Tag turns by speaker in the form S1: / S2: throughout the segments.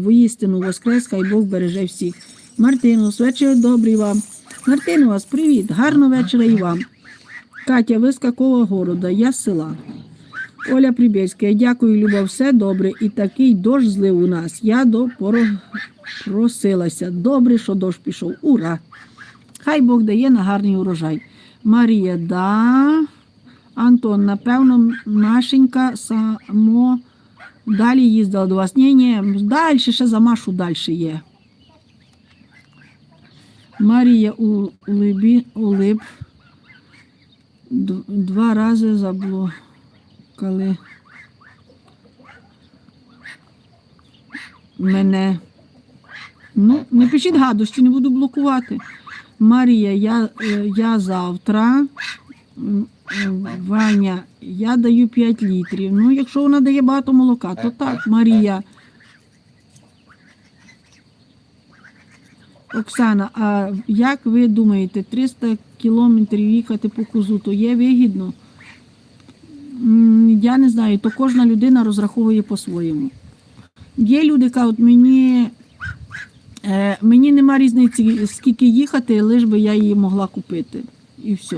S1: воістину воскрес, хай Бог береже всіх. Мартинус, вечір добрий вам. Мартинус, привіт, гарного вечора і вам. Катя, ви з какого города? Я з села. Оля Прибєцька, дякую, Люба, все добре. І такий дощ злив у нас. Я до просилася. Добре, що дощ пішов. Ура! Хай Бог дає на гарний урожай. Марія, да. Антон, напевно, Машенька само далі їздила до вас. Ні, ні, далі ще за Машу далі є. Марія у Улибі, Улиб два рази заблукали мене. Ну, не пишіть гадості, не буду блокувати. Марія, я, е, я завтра. Е, Ваня, я даю 5 літрів. Ну, якщо вона дає багато молока, то так, Марія. Оксана, а як ви думаєте, 300 кілометрів їхати по козу, то є вигідно? Я не знаю, то кожна людина розраховує по-своєму. Є люди, кажуть, мені, е, мені нема різниці, скільки їхати, лиш би я її могла купити. І все.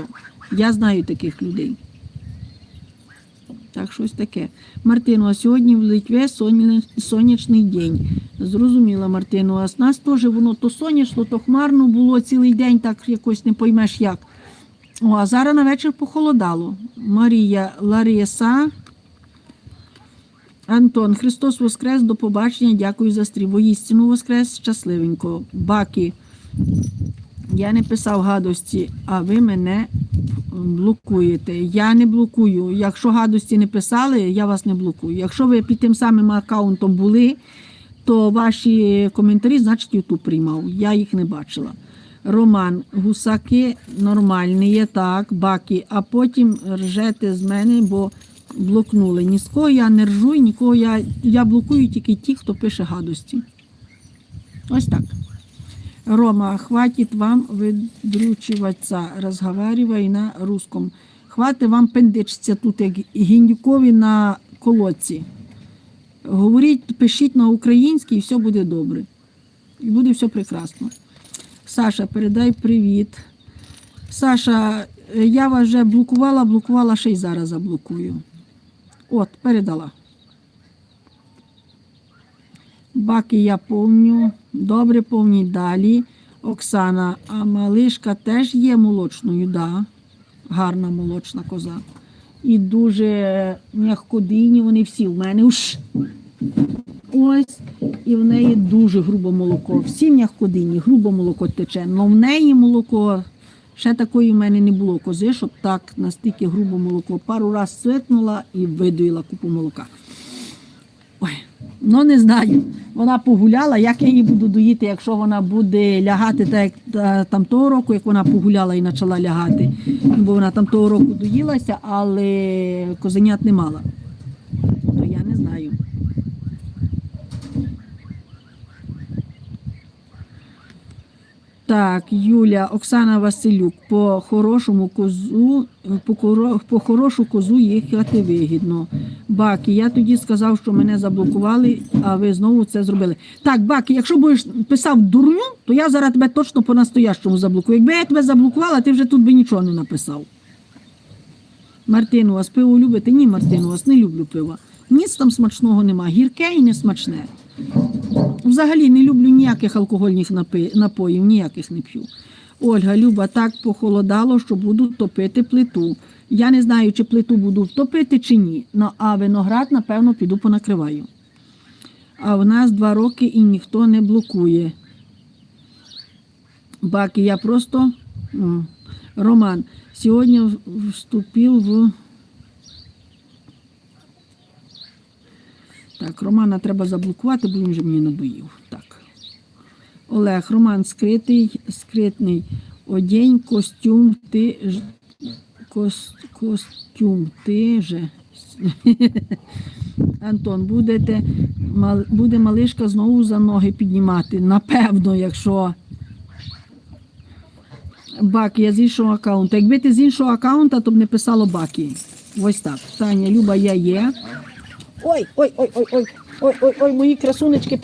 S1: Я знаю таких людей. Так, щось таке. Мартину, а сьогодні в Литві сонячний день. Зрозуміла, Мартину, а з нас теж воно то сонячно, то хмарно було цілий день, так якось не поймеш як. О, а зараз на вечір похолодало. Марія Лариса. Антон, Христос Воскрес, до побачення, дякую за стрім. Воістину Воскрес, щасливенько. Баки. Я не писав гадості, а ви мене блокуєте. Я не блокую. Якщо гадості не писали, я вас не блокую. Якщо ви під тим самим аккаунтом були, то ваші коментарі, значить, Ютуб приймав. Я їх не бачила. Роман, гусаки нормальні є, так, баки, а потім ржете з мене, бо блокнули. Ні з кого я не ржу, нікого я, я блокую тільки ті, хто пише гадості. Ось так. Рома, хватит вам выдручиваться, разговаривай на русском. Хватит вам пендичця тут, як гіндюкові на колодці. Говоріть, пишіть на українській, і все буде добре. І буде все прекрасно. Саша, передай привіт. Саша, я вас вже блокувала, блокувала, ще й зараз заблокую. От, передала. Баки я помню. Добре помніть далі. Оксана, а малишка теж є молочною, да. Гарна молочна коза. І дуже м'якодинні, вони всі в мене. Уш. Ось. І в неї дуже грубо молоко. Всі м'якодинні, грубо молоко тече. Але в неї молоко ще такої в мене не було кози, щоб так настільки грубо молоко. Пару раз цвитнула і видоїла купу молока. Ну не знаю. Вона погуляла, як я її буду доїти, якщо вона буде лягати так, як там того року, як вона погуляла і почала лягати. Бо вона там того року доїлася, але козенят не мала. То я не знаю. Так, Юля, Оксана Василюк, по хорошому козу, по, по хорошу козу їхати вигідно. Баки, я тоді сказав, що мене заблокували, а ви знову це зробили. Так, Баки, якщо будеш писав дурню, то я зараз тебе точно по-настоящому заблокую. Якби я тебе заблокувала, ти вже тут би нічого не написав. Мартину, вас пиво любите? Ні, Мартину, вас не люблю пива. Ніц там смачного нема, гірке і не смачне. Взагалі не люблю ніяких алкогольних напоїв, ніяких не п'ю. Ольга, Люба, так похолодало, що буду топити плиту. Я не знаю, чи плиту буду топити чи ні. Ну, а виноград, напевно, піду понакриваю. А в нас два роки і ніхто не блокує. Баки, я просто. М. Роман, сьогодні вступив в. Так, Романа треба заблокувати, бо він вже мені надоїв. Так. Олег, Роман скритий, скритний. Одень костюм, ти ж. Кос, костюм, ти же. Антон, будете, мал, буде малишка знову за ноги піднімати. Напевно, якщо. Бак, я з іншого аккаунту. Якби ти з іншого аккаунта, то б не писало баки. Ось так. Таня, Люба, я є. Ой, ой, ой, ой, ой, ой, ой, ой, мої красунечки.